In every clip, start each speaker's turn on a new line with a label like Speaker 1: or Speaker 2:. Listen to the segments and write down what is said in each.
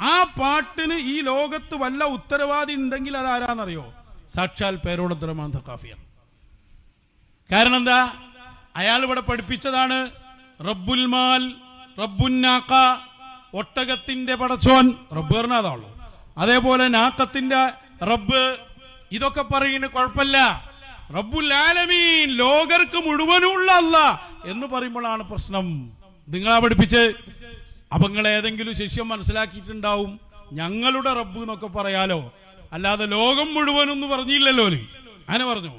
Speaker 1: ആ പാട്ടിന് ഈ ലോകത്ത് വല്ല ഉത്തരവാദി ഉണ്ടെങ്കിൽ അത് ആരാന്നറിയോ സാക്ഷാൽ പേരോടദ്രമാൻ ഖാഫിയാണ് കാരണം എന്താ? അയാൾ ഇവിടെ പഠിപ്പിച്ചതാണ് റബ്ബുൽ മാൽ റബ്ബുന്നാക്ക ഒട്ടകത്തിന്റെ പടച്ചോൻ റബ്ബ് പറഞ്ഞാൽ അതാണല്ലോ അതേപോലെ നാക്കത്തിന്റെ റബ്ബ് ഇതൊക്കെ പറയുന്നത് കുഴപ്പമില്ല. റബ്ബുൽ ആലമീൻ ലോകർക്ക് മുഴുവനുള്ള അല്ല എന്ന് പറയുമ്പോഴാണ് പ്രശ്നം. നിങ്ങളാ പഠിപ്പിച്ച് അപ്പൊ നിങ്ങൾ ഏതെങ്കിലും ശിഷ്യം മനസ്സിലാക്കിയിട്ടുണ്ടാവും. ഞങ്ങളുടെ റബ്ബ് എന്നൊക്കെ പറയാലോ. അല്ലാതെ ലോകം മുഴുവനൊന്നും പറഞ്ഞില്ലല്ലോ. അങ്ങനെ പറഞ്ഞു.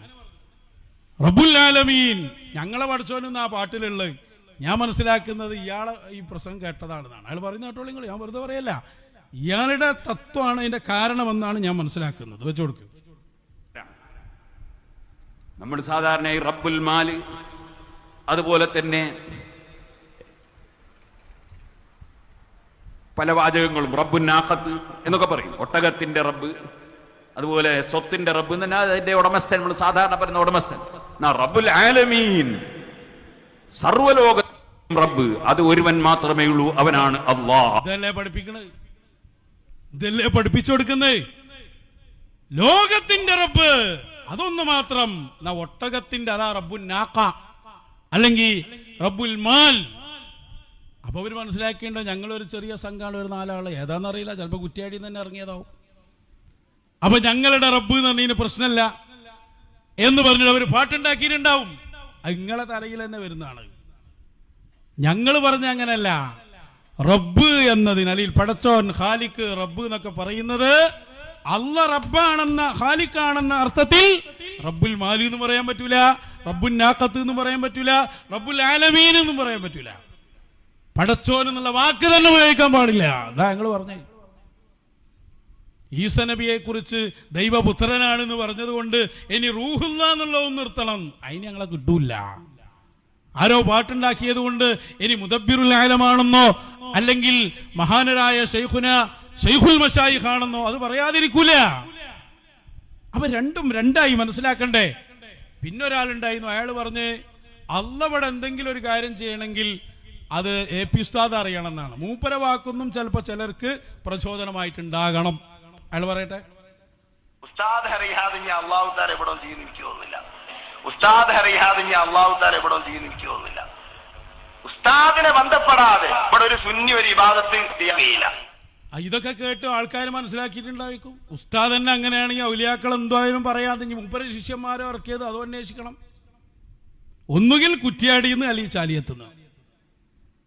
Speaker 1: റബ്ബുൽ ആലമീൻ. ഞങ്ങളെ പഠിച്ചോനെന്ന് ആ പാട്ടിലുള്ളത്. ഞാൻ മനസ്സിലാക്കുന്നത് ഇയാളെ ഈ പ്രസംഗം കേട്ടതാണെന്നാണ്. അയാൾ പറയുന്ന കേട്ടോളൂ നിങ്ങൾ. ഞാൻ വെറുതെ പറയല്ല. ഇയാളുടെ തത്വമാണ് അതിന്റെ കാരണമെന്നാണ് ഞാൻ മനസ്സിലാക്കുന്നത്. വെച്ചു കൊടുക്കുക
Speaker 2: നമ്മൾ സാധാരണയായി റബ്ബുൽ മാൽ അതുപോലെ തന്നെ പല വാചകങ്ങളും. റബ്ബു നാഖത്ത് എന്നൊക്കെ പറയും. ഒട്ടകത്തിന്റെ റബ്ബ് അതുപോലെ സ്വത്തിന്റെ റബ്ബ് പറഞ്ഞാൽ അതിന്റെ ഉടമസ്ഥൻ. നമ്മൾ സാധാരണ പറയുന്ന ഉടമസ്ഥൻ. റബ്ബുൽ ആലമീൻ. സർവലോക റബ്ബ്. അത് ഒരുവൻ മാത്രമേ ഉള്ളൂ അവനാണ് അള്ളാഹ്.
Speaker 1: ഇതല്ലേ പഠിപ്പിക്കണത് ഇതല്ലേ പഠിപ്പിച്ചു കൊടുക്കുന്നേ? ലോകത്തിന്റെ റബ്ബ്. അതൊന്ന് മാത്രം. ഒട്ടകത്തിന്റെ അതാ റബ്ബുൽ നാക്ക അല്ലെങ്കിൽ റബ്ബുൽ മാൽ. അപ്പൊ അവർ മനസ്സിലാക്കേണ്ട ഞങ്ങളൊരു ചെറിയ സംഘമാണ് ഒരു നാലാൾ. ഏതാണെന്നറിയില്ല ചിലപ്പോൾ കുറ്റിയാടി തന്നെ ഇറങ്ങിയതാവും. അപ്പോൾ ഞങ്ങളുടെ റബ്ബ് എന്ന് പറഞ്ഞതിന് പ്രശ്നമല്ല എന്ന് പറഞ്ഞിട്ട് അവർ പാട്ടുണ്ടാക്കിയിട്ടുണ്ടാവും. നിങ്ങളെ തലയിൽ തന്നെ വരുന്നതാണ്. ഞങ്ങൾ പറഞ്ഞ അങ്ങനല്ല. റബ്ബ് എന്നതിന് അല്ലെങ്കിൽ പടച്ചോൻ ഖാലിക്ക് റബ്ബ് എന്നൊക്കെ പറയുന്നത് അല്ല റബ്ബാണെന്ന ഖാലിക്കാണെന്ന അർത്ഥത്തിൽ റബ്ബുൽ മാലി എന്ന് പറയാൻ പറ്റൂല റബ്ബുൽ നാക്കത്ത് എന്ന് പറയാൻ പറ്റൂല റബ്ബുൽ ആലമീൻ എന്നും പറയാൻ പറ്റൂല. പടച്ചോൻ എന്നുള്ള വാക്ക് തന്നെ ഉപയോഗിക്കാൻ പാടില്ല. അതാ ഞങ്ങൾ പറഞ്ഞേ. ഈസ നബിയെ കുറിച്ച് ദൈവപുത്രനാണെന്ന് പറഞ്ഞത് കൊണ്ട് ഇനി റൂഹുല്ല എന്നുള്ളതും നിർത്തണം. അതിന് ഞങ്ങളെ കിട്ടൂല ആരോ പാട്ടുണ്ടാക്കിയത് കൊണ്ട് ഇനി മുദബിറുൽ ആലമാണെന്നോ അല്ലെങ്കിൽ മഹാനരായ ഷെയ്ഖുന ഷെയ്ഖുൽ മഷായി ആണെന്നോ അത് പറയാതിരിക്കൂല. അപ്പൊ രണ്ടും രണ്ടായി മനസ്സിലാക്കണ്ടേ? പിന്നൊരാളുണ്ടായിരുന്നു. അയാൾ പറഞ്ഞ് അല്ലവിടെ എന്തെങ്കിലും ഒരു കാര്യം ചെയ്യണമെങ്കിൽ അത് എ പി ഉസ്താദ് അറിയണമെന്നാണ്. മൂപ്പര വാക്കൊന്നും ചിലപ്പോൾ ചിലർക്ക് പ്രചോദനമായിട്ടുണ്ടാകണം. അയാൾ പറയട്ടെ?
Speaker 3: ഉസ്താദ് അറിയാതെ ഞാൻ അള്ളാഹു താര എവിടെ ചെയ്യുന്ന എനിക്ക് തോന്നുന്നില്ല. ഉസ്താദ് അറിയാതെ ഞാൻ അള്ളാഹു താര എവിടെ ചെയ്യുന്ന എനിക്ക് തോന്നുന്നില്ല. ഉസ്താദിനെ ബന്ധപ്പെടാതെ ഇവിടെ ഒരു സുന്നി ഒരു വിവാദത്തിൽ ചെയ്യില്ല
Speaker 1: ആ, ഇതൊക്കെ കേട്ട് ആൾക്കാർ മനസ്സിലാക്കിയിട്ടുണ്ടായിരിക്കും. ഉസ്താദ് തന്നെ അങ്ങനെയാണെങ്കിൽ ഔലിയാക്കൾ എന്തായാലും പറയാതെ ഇനി മുപ്പര ശിഷ്യന്മാരെ ഇറക്കിയത് അതോ അന്വേഷിക്കണം. ഒന്നുകിൽ കുറ്റിയാടിന്ന് അല്ലെങ്കിൽ ചാലിയത്തുനിന്ന്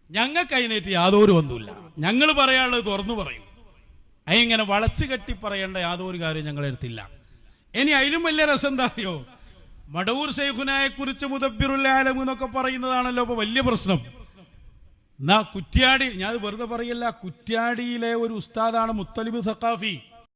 Speaker 1: ഞങ്ങൾക്ക് അതിനേറ്റ് യാതൊരു ബന്ധമില്ല ഞങ്ങൾ പറയാനുള്ളത് തുറന്നു പറയും. അതിങ്ങനെ വളച്ചു കെട്ടി പറയേണ്ട യാതൊരു കാര്യം ഞങ്ങളെ എടുത്തില്ല ഇനി അതിലും വലിയ രസം എന്താ അറിയോ? മടവൂർ ശൈഖുനായെ കുറിച്ച് മുദബിറുൽ ആലം എന്നൊക്കെ പറയുന്നതാണല്ലോ ഇപ്പൊ വലിയ പ്രശ്നം. എന്നാ കുറ്റ്യാടി ഞാൻ വെറുതെ പറയല്ല കുറ്റ്യാടിയിലെ ഒരു ഉസ്താദാണ് മുത്തലിബ് സഖാഫി.